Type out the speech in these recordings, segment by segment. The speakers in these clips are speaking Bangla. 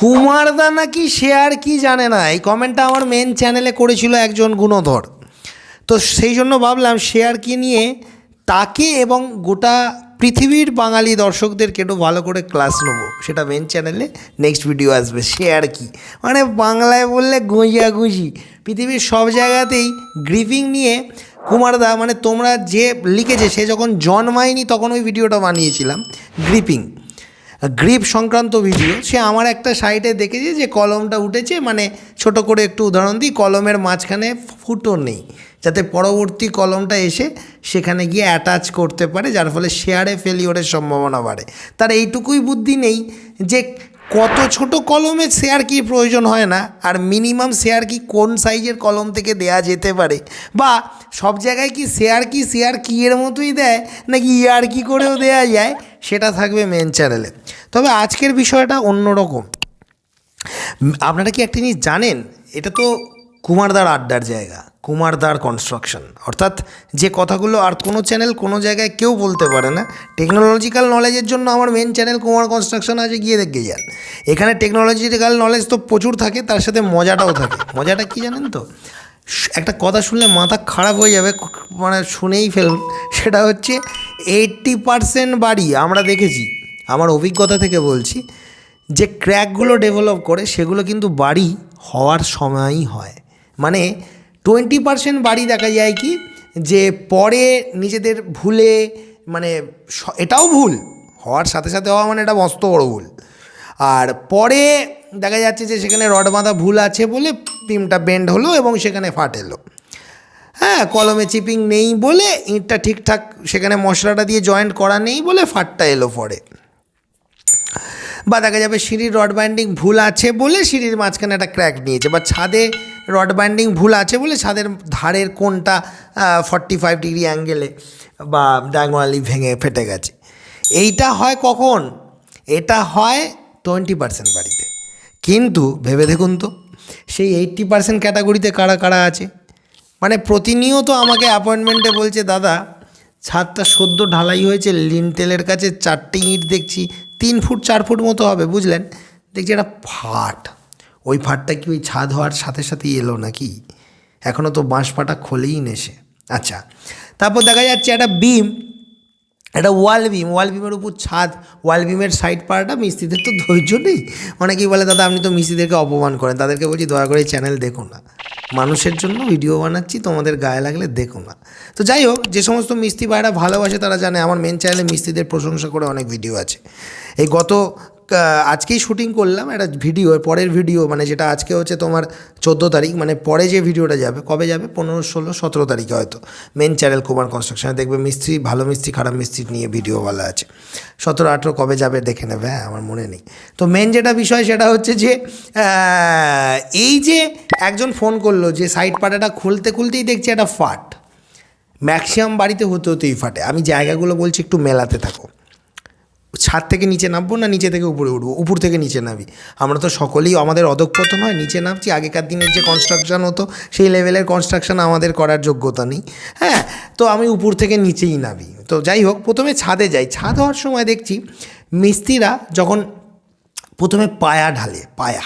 কুমারদা নাকি শেয়ার কি জানে না? এই কমেন্টটা আমার মেন চ্যানেলে করেছিল একজন গুণধর। তো সেই জন্য ভাবলাম শেয়ার কি নিয়ে তাকে এবং গোটা পৃথিবীর বাঙালি দর্শকদেরকে একটু ভালো করে ক্লাস নেব। সেটা মেন চ্যানেলে নেক্সট ভিডিও আসবে। শেয়ার কি? মানে বাংলায় বললে গুঁজিয়াগুঁজি। পৃথিবীর সব জায়গাতেই গ্রিপিং নিয়ে কুমারদা মানে তোমরা যে লিখেছে, সে যখন জন্মায়নি তখন ওই ভিডিওটা বানিয়েছিলাম। গ্রিপিং গ্রিপ সংক্রান্ত ভিডিও সে আমার একটা সাইটে দেখেছে যে কলমটা উঠেছে মানে ছোট করে একটু উদাহরণ দিই, কলমের মাঝখানে ফুটো নেই, যাতে পরবর্তী কলমটা এসে সেখানে গিয়ে অ্যাটাচ করতে পারে, যার ফলে শেয়ারে ফেলিওরের সম্ভাবনা বাড়ে। তার এইটুকুই বুদ্ধি নেই যে কত ছোট কলমে শেয়ার কি প্রয়োজন হয় না? আর মিনিমাম শেয়ার কি কোন সাইজের কলম থেকে দেয়া যেতে পারে? বা সব জায়গায় কি শেয়ার কি শেয়ার কি এর মতোই দেয়? নাকি ইয়ার কি করেও দেয়া যায়? সেটা থাকবে মেন চ্যানেলে তবে আজকের বিষয়টা অন্যরকম। আপনারা কি একটা জিনিস জানেন? এটা তো কুমারদার আড্ডার জায়গা। কুমারদার কনস্ট্রাকশন অর্থাৎ যে কথাগুলো আর কোনো চ্যানেল কোনো জায়গায় কেউ বলতে পারে না টেকনোলজিক্যাল নলেজের জন্য আমার মেন চ্যানেল কুমার কনস্ট্রাকশন আছে, গিয়ে দেখে যান। এখানে টেকনোলজিক্যাল নলেজ তো প্রচুর থাকে, তার সাথে মজাটাও থাকে। মজাটা কি জানেন তো? একটা কথা শুনলে মাথা খারাপ হয়ে যাবে মানে শুনেই ফেলুন। সেটা হচ্ছে এইট্টি পারসেন্ট বাড়ি, আমরা দেখেছি, আমার অভিজ্ঞতা থেকে বলছি, যে ক্র্যাকগুলো ডেভেলপ করে, সেগুলো কিন্তু বাড়ি হওয়ার সময়ই হয়। মানে টোয়েন্টি পার্সেন্ট বাড়ি দেখা যায় কি? যে পরে নিজেদের ভুলে মানে এটাও ভুল, হওয়ার সাথে সাথে হওয়া মানে এটা মস্ত বড় ভুল। আর পরে দেখা যাচ্ছে যে সেখানে রড বাঁধা ভুল আছে বলে পিমটা বেন্ড হলো এবং সেখানে ফাট এলো। হ্যাঁ কলমে চিপিং নেই বলে, ইঁটটা ঠিকঠাক সেখানে মশলাটা দিয়ে জয়েন্ট করা নেই বলে ফাটটা এলো পরে। বা দেখা যাবে সিঁড়ির রড বাইন্ডিং ভুল আছে বলে সিঁড়ির মাঝখানে একটা ক্র্যাক নিয়েছে, বা ছাদে রড বাইন্ডিং ভুল আছে বলে ছাদের ধারের কোনটা ফর্টি ফাইভ ডিগ্রি অ্যাঙ্গেলে বা ডায়াগোনালি ভেঙে ফেটে গেছে। এইটা হয় কখন? এটা হয় টোয়েন্টি পার্সেন্ট বাড়িতে। কিন্তু ভেবে দেখুন তো, সেই এইট্টি পার্সেন্ট ক্যাটাগরিতে কারা কারা আছে? মানে প্রতিনিয়ত আমাকে অ্যাপয়েন্টমেন্টে বলছে, দাদা, ছাদটা সদ্য ঢালাই হয়েছে লিনটেলের কাছে চারটে ইঁট দেখছি, তিন ফুট, চার ফুট মতো হবে, বুঝলেন? দেখছি একটা ফাট। ওই ফাটটা কি ওই ছাদ হওয়ার সাথে সাথেই এলো নাকি? এখনও তো বাঁশ পাটা খোলেই নেসে আচ্ছা তারপর দেখা যাচ্ছে একটা বিম, একটা ওয়াল বিম, ওয়াল বিমের উপর ছাদ, ওয়াল বিমের সাইড পাড়াটা মিস্ত্রিদের তো ধৈর্য নেই। অনেকেই বলে, দাদা, আপনি তো মিস্ত্রিদেরকে অপমান করেন, তাদেরকে বলছি দয়া করে চ্যানেল দেখো না। মানুষের জন্য ভিডিও বানাচ্ছি, তোমাদের গায়ে লাগলে দেখো না। তো যাই হোক, যে সমস্ত মিস্ত্রি ভাইরা ভালোবাসে তারা জানে, আমার মেন চ্যানেলে মিস্ত্রিদের প্রশংসা করে অনেক ভিডিও আছে। এই গত আজকেই শুটিং করলাম, একটা ভিডিও পরের ভিডিও মানে যেটা আজকে হচ্ছে তোমার চোদ্দ তারিখ মানে পরে যে ভিডিওটা যাবে, কবে যাবে? পনেরো, ষোলো, সতেরো তারিখে হয়তো। মেন চ্যানেল কুমার কনস্ট্রাকশনে দেখবে মিস্ত্রি, ভালো মিস্ত্রি, খারাপ মিস্ত্রি নিয়ে ভিডিও বলা আছে। সতেরো, আঠেরো কবে যাবে দেখে নেবে হ্যাঁ আমার মনে নেই। তো মেন যেটা বিষয় সেটা হচ্ছে যে এই যে একজন ফোন করল যে সাইড পাটাটা খুলতে খুলতেই দেখছি একটা ফাট। ম্যাক্সিমাম বাড়িতে হতে হতেই ফাটে। আমি জায়গাগুলো বলছি একটু মেলাতে থাকো। ছাদ থেকে নিচে নামবো না নিচে থেকে উপরে উঠবো? উপর থেকে নিচে নামি। আমরা তো সকলেই আমাদের অধঃপতন হয়, নিচে নামছি, আগেকার দিনের যে কনস্ট্রাকশন হতো, সেই লেভেলের কনস্ট্রাকশান আমাদের করার যোগ্যতা নেই। হ্যাঁ তো আমি উপর থেকে নিচেই নামি। তো যাই হোক, প্রথমে ছাদে যাই। ছাদ হওয়ার সময় দেখছি মিস্ত্রিরা যখন প্রথমে পায়া ঢালে, পায়া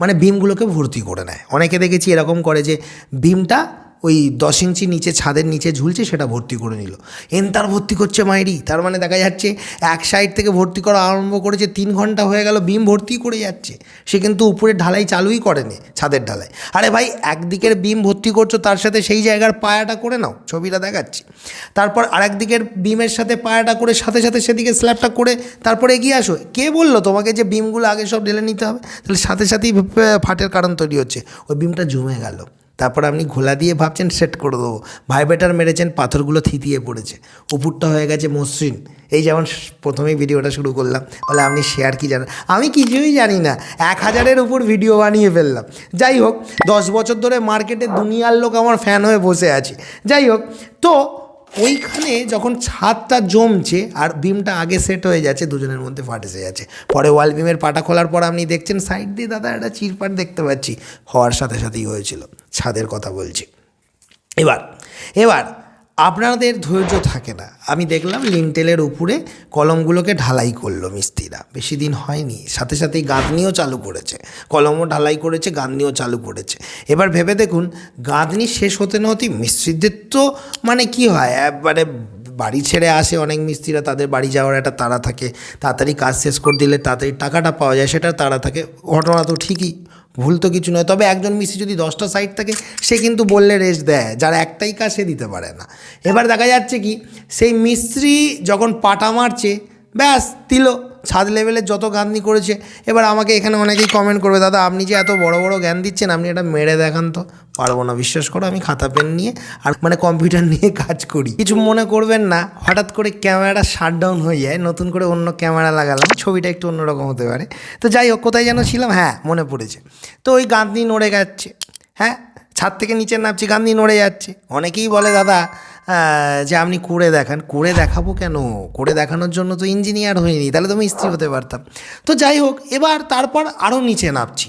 মানে বিমগুলোকে ভর্তি করে নেয়। অনেকে দেখেছি এরকম করে যে বিমটা ওই দশ ইঞ্চি নিচে ছাদের নিচে ঝুলছে, সেটা ভর্তি করে নিল। এন তার ভর্তি করছে মাইরি তার মানে দেখা যাচ্ছে এক সাইড থেকে ভর্তি করা আরম্ভ করেছে, তিন ঘণ্টা হয়ে গেল বিম ভর্তি করে যাচ্ছে। সে কিন্তু উপরে ঢালাই চালুই করেনি, ছাদের ঢালাই আরে ভাই, একদিকের বিম ভর্তি করছ, তার সাথে সেই জায়গার পায়াটা করে নাও, ছবিটা দেখাচ্ছি। তারপর আরেক দিকের বিমের সাথে পায়াটা করে, সাথে সাথে সেদিকে স্ল্যাবটা করে, তারপরে এগিয়ে আসো। কে বলল তোমাকে যে বিমগুলো আগে সব ঢেলে নিতে হবে? তাহলে সাথে সাথেই ফাটের কারণ তৈরি হচ্ছে। ওই বিমটা জমে গেল। তারপর আপনি ঘোলা দিয়ে ভাবছেন সেট করে দেবো। ভাইব্রেটার মেরেছেন, পাথরগুলো থিতিয়ে পড়েছে। উপুরটা হয়ে গেছে মসৃণ। এই যেমন প্রথমেই ভিডিওটা শুরু করলাম, বলে আপনি শেয়ার কি জানেন? আমি কিছুই জানি না। এক হাজারের উপর ভিডিও বানিয়ে ফেললাম। যাই হোক, দশ বছর ধরে মার্কেটে দুনিয়ার লোক আমার ফ্যান হয়ে বসে আছে। যাই হোক, তো ওইখানে যখন ছাদটা জমছে আর বিমটা আগে সেট হয়ে যাচ্ছে, দুজনের মধ্যে ফাট এসে যাচ্ছে। পরে ওয়াল বিমের পাটা খোলার পর আপনি দেখছেন সাইড দিয়ে দাদা একটা চিরপাট দেখতে পাচ্ছি। হওয়ার সাথে সাথেই হয়েছিল। ছাদের কথা বলছি। এবার এবার আপনাদের ধৈর্য থাকে না। আমি দেখলাম লিনটেলের উপরে কলমগুলোকে ঢালাই করল মিস্ত্রিরা। বেশি দিন হয়নি। সাথে সাথেই গাঁথনিও চালু করেছে। কলমও ঢালাই করেছে গাঁথনিও চালু করেছে। এবার ভেবে দেখুন গাঁথনি শেষ হতে না হতেই মিস্ত্রিদের তো মানে কি হয়? একবারে বাড়ি ছেড়ে আসে অনেক মিস্ত্রিরা, তাদের বাড়ি যাওয়ার একটা তাড়া থাকে। তাড়াতাড়ি কাজ শেষ করে দিলে তাড়াতাড়ি টাকাটা পাওয়া যায় সেটা তাড়া থাকে। ঘটনা তো ঠিকই। ভুল তো কিছু নয়। তবে একজন মিসি যদি দশটা সাইড থাকে, সে কিন্তু বললে রেস্ট দেয়। যার একটাই কাজ, সে দিতে পারে না। এবার দেখা যাচ্ছে কি, সেই মিস্ত্রি যখন পাটা মারছে, ব্যাস, দিল। ছাদ লেভেলের যত গাঁথনি করেছে, এবার আমাকে এখানে অনেকেই কমেন্ট করবে, দাদা, আপনি যে এত বড় বড় জ্ঞান দিচ্ছেন, আপনি এটা মেরে দেখান তো। পারব না, বিশ্বাস করো, আমি খাতা পেন নিয়ে আর মানে কম্পিউটার নিয়ে কাজ করি। কিছু মনে করবেন না, হঠাৎ করে ক্যামেরাটা শাট ডাউন হয়ে যায়, নতুন করে অন্য ক্যামেরা লাগালাম, ছবিটা একটু অন্যরকম হতে পারে। তো যাই হোক, কোথায় যেন ছিলাম হ্যাঁ মনে পড়েছে। তো ওই গাঁথনি নড়ে যাচ্ছে হ্যাঁ ছাদ থেকে নিচে নামছি, গান্ধী নড়ে যাচ্ছে। অনেকেই বলে, দাদা যে আপনি করে দেখান। করে দেখাবো কেন? করে দেখানোর জন্য তো ইঞ্জিনিয়ার হয়নি তাহলে তো স্ত্রী হতে পারতাম। তো যাই হোক, এবার তারপর আরও নিচে নামছি।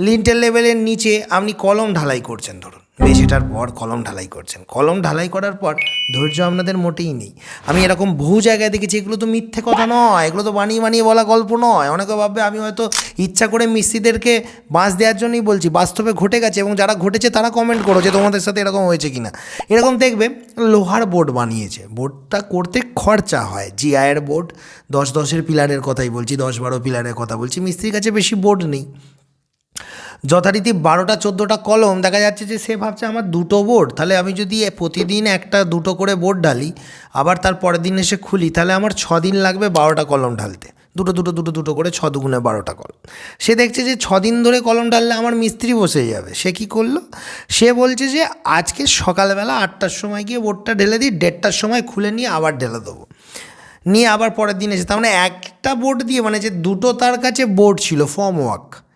লিন্টেল লেভেলের নিচে আপনি কলম ঢালাই করছেন, ধরুন। মেঝেটার পর কলম ঢালাই করছেন। কলম ঢালাই করার পর ধৈর্য আপনাদের মোটেই নেই। আমি এরকম বহু জায়গায় দেখেছি, এগুলো তো মিথ্যে কথা নয়, এগুলো তো বানিয়ে বানিয়ে বলা গল্প নয়। অনেকে ভাববে আমি হয়তো ইচ্ছা করে মিস্ত্রিদেরকে বাঁশ দেওয়ার জন্যই বলছি, বাস্তবে ঘটে গেছে এবং যারা ঘটেছে তারা কমেন্ট করো যে তোমাদের সাথে এরকম হয়েছে কিনা। এরকম দেখবে, লোহার বোর্ড বানিয়েছে। বোর্ডটা করতে খরচা হয়। জিআইয়ের বোর্ড দশ দশের পিলারের কথাই বলছি, দশ বারো পিলারের কথা বলছি। মিস্ত্রির কাছে বেশি বোর্ড নেই। যথারীতি বারোটা, চোদ্দোটা কলম, দেখা যাচ্ছে যে সে ভাবছে আমার দুটো বোর্ড, তাহলে আমি যদি প্রতিদিন একটা, দুটো করে বোর্ড ঢালি, আবার তার পরের দিন এসে খুলি, তাহলে আমার ছ দিন লাগবে বারোটা কলম ঢালতে। দুটো দুটো দুটো দুটো করে ছ দুগুণে বারোটা কলম। সে দেখছে যে ছ দিন ধরে কলম ঢাললে আমার মিস্ত্রি বসে যাবে। সে কি করল? সে বলছে যে আজকে সকালবেলা আটটার সময় গিয়ে বোর্ডটা ঢেলে দিই, দেড়টার সময় খুলে নিয়ে আবার ঢেলে দেবো। নিয়ে আবার পরের দিন এসে, তার মানে একটা বোর্ড দিয়ে মানে যে দুটো তার কাছে বোর্ড ছিল ফর্ম ওয়ার্ক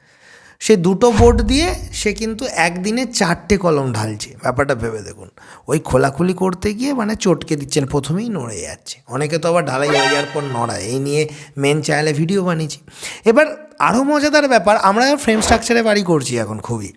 সে দুটো বোর্ড দিয়ে সে কিন্তু একদিনে চারটে কলম ঢালছে। ব্যাপারটা ভেবে দেখুন। ওই খোলাখুলি করতে গিয়ে মানে চটকে দিচ্ছেন, প্রথমেই নড়ে যাচ্ছে। অনেকে তো আবার ঢালাই হয়ে যাওয়ার পর নড়ায়। এই নিয়ে মেন চ্যানেলে ভিডিও বানিয়েছি। এবার আরও মজাদার ব্যাপার, আমরা ফ্রেম স্ট্রাকচারে বাড়ি করছি এখন খুবই।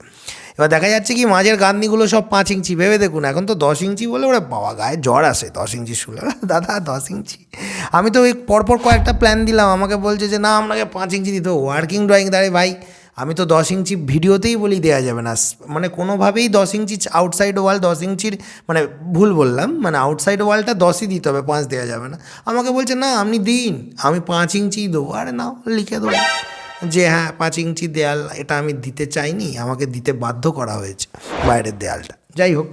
এবার দেখা যাচ্ছে কি, মাঝের গান্ধনিগুলো সব পাঁচ ইঞ্চি। ভেবে দেখুন, এখন তো দশ ইঞ্চি বলে ওরা বাবা, গায়ে জ্বর আসে দশ ইঞ্চি শুলে। দাদা, দশ ইঞ্চি। আমি তো ওই পরপর কয়েকটা প্ল্যান দিলাম। আমাকে বলছে যে, না, আপনাকে পাঁচ ইঞ্চি দিতে ওয়ার্কিং ড্রয়িং দাঁড়িয়ে ভাই আমি তো দশ ইঞ্চি ভিডিওতেই বলি দেওয়া যাবে না। মানে কোনোভাবেই দশ ইঞ্চি আউটসাইড ওয়াল দশ ইঞ্চির মানে ভুল বললাম। মানে আউটসাইড ওয়ালটা দশই দিতে হবে, পাঁচ দেওয়া যাবে না। আমাকে বলছে, না, আপনি দিন। আমি পাঁচ ইঞ্চিই দেবো। আরে না লিখে দেবো। যে হ্যাঁ পাঁচ ইঞ্চি দেয়াল, এটা আমি দিতে চাইনি। আমাকে দিতে বাধ্য করা হয়েছে বাইরের দেয়ালটা। যাই হোক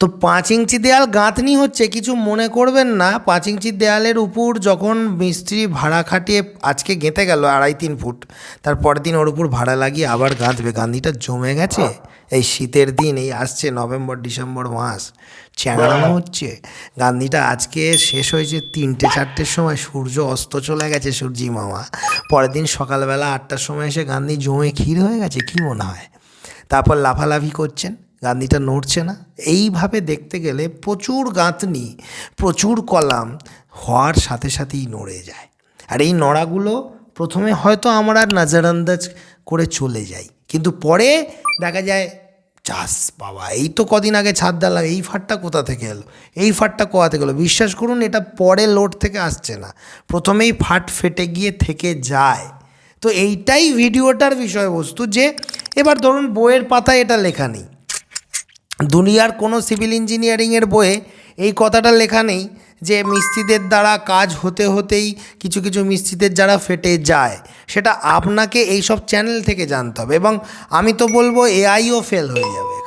তো পাঁচ ইঞ্চি দেয়াল গাঁথনি হচ্ছে কিছু মনে করবেন না। পাঁচ ইঞ্চি দেয়ালের উপর যখন মিস্ত্রি ভাড়া খাটিয়ে আজকে গেঁথে গেল আড়াই তিন ফুট তার পরের দিন ওর উপর ভাড়া লাগিয়ে আবার গাঁথবে। গাঁথনিটা জমে গেছে। এই শীতের দিন এই আসছে নভেম্বর ডিসেম্বর মাস চ্যাংড়ানো হচ্ছে। গান্ধীটা আজকে শেষ হয়েছে তিনটে চারটের সময়। সূর্য অস্ত চলে গেছে সূর্যি মামা। পরের দিন সকালবেলা আটটার সময় এসে গান্ধী জমে ক্ষীর হয়ে গেছে কী মনে হয়? তারপর লাফালাফি করছেন। গান্ধীটা নড়ছে না। এইভাবে দেখতে গেলে প্রচুর গাঁথনি, প্রচুর কলাম হওয়ার সাথে সাথেই নড়ে যায়। আর এই নড়াগুলো প্রথমে হয়তো আমরা নজরআন্দাজ করে চলে যাই কিন্তু পরে দেখা যায় চাষ বাবা, এই তো কদিন আগে ছাদ ডালাম এই ফাটটা কোথা থেকে এলো? এই ফাটটা কোথা থেকে এলো? বিশ্বাস করুন, এটা পরে লোড থেকে আসছে না। প্রথমেই ফাট ফেটে গিয়ে থেকে যায়। তো এইটাই ভিডিওটার বিষয়বস্তু যে, এবার ধরুন বইয়ের পাতায় এটা লেখা নেই। দুনিয়ার কোনো সিভিল ইঞ্জিনিয়ারিংয়ের বইয়ে এই কথাটা লেখা নেই যে মিস্ত্রিদের দ্বারা কাজ হতে হতেই কিছু কিছু মিস্ত্রিদের যারা ফেটে যায়। সেটা আপনাকে এইসব চ্যানেল থেকে জানতে হবে এবং আমি তো বলব এআইও ফেল হয়ে যাবে।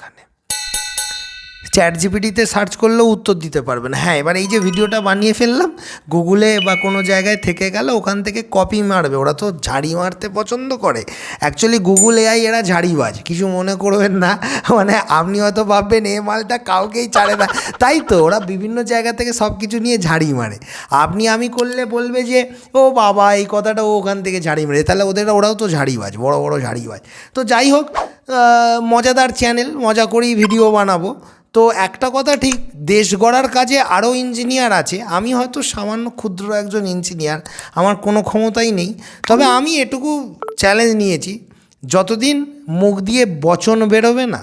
চ্যাট জিপিটিতে সার্চ করলেও উত্তর দিতে পারবেন হ্যাঁ এবার এই যে ভিডিওটা বানিয়ে ফেললাম, গুগলে বা কোনো জায়গায় থেকে গেলে, ওখান থেকে কপি মারবে। ওরা তো ঝাড়ি মারতে পছন্দ করে। অ্যাকচুয়ালি গুগল এআই এরা ঝাড়িবাজ। কিছু মনে করবেন না। মানে আপনি হয়তো ভাববেন, এ মালটা কাউকেই ছাড়ে না। তাই তো, ওরা বিভিন্ন জায়গা থেকে সব কিছু নিয়ে ঝাড়ি মারে। আপনি, আমি করলে বলবে যে, ও বাবা, এই কথাটা ও ওখান থেকে ঝাড়ি মারে। তাহলে ওদের, ওরাও তো ঝাড়িবাজ, বড় বড় ঝাড়িবাজ। তো যাই হোক মজাদার চ্যানেল মজা করেই ভিডিও বানাবো। তো একটা কথা ঠিক, দেশ গড়ার কাজে আরও ইঞ্জিনিয়ার আছে। আমি হয়তো সামান্য ক্ষুদ্র একজন ইঞ্জিনিয়ার আমার কোনো ক্ষমতাই নেই। তবে আমি এটুকু চ্যালেঞ্জ নিয়েছি, যতদিন মুখ দিয়ে বচন বেরোবে না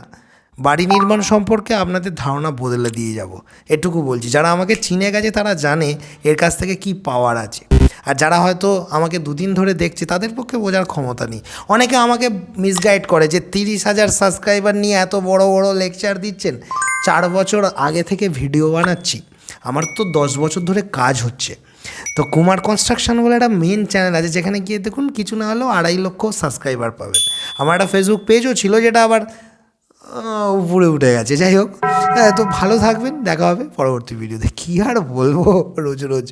বাড়ি নির্মাণ সম্পর্কে আপনাদের ধারণা বদলে দিয়ে যাব। এটুকু বলছি। যারা আমাকে চিনে গেছে, তারা জানে এর কাছ থেকে কি পাওয়ার আছে। আর যারা হয়তো আমাকে দুদিন ধরে দেখছে, তাদের পক্ষে বোঝার ক্ষমতা নেই। অনেকে আমাকে মিসগাইড করে যে, তিরিশ হাজার সাবস্ক্রাইবার নিয়ে এত বড় বড় লেকচার দিচ্ছেন? চার বছর আগে থেকে ভিডিও বানাচ্ছি। আমার তো দশ বছর ধরে কাজ হচ্ছে। তো কুমার কনস্ট্রাকশন বলে একটা মেন চ্যানেল আছে, যেখানে গিয়ে দেখুন, কিছু না হলেও আড়াই লক্ষ সাবস্ক্রাইবার পাবেন। আমার একটা ফেসবুক পেজও ছিল, যেটা আবার উপরে উঠে গেছে। যাই হোক হ্যাঁ তো ভালো থাকবেন, দেখা হবে পরবর্তী ভিডিওতে কী আর বলব? রোজ রোজ।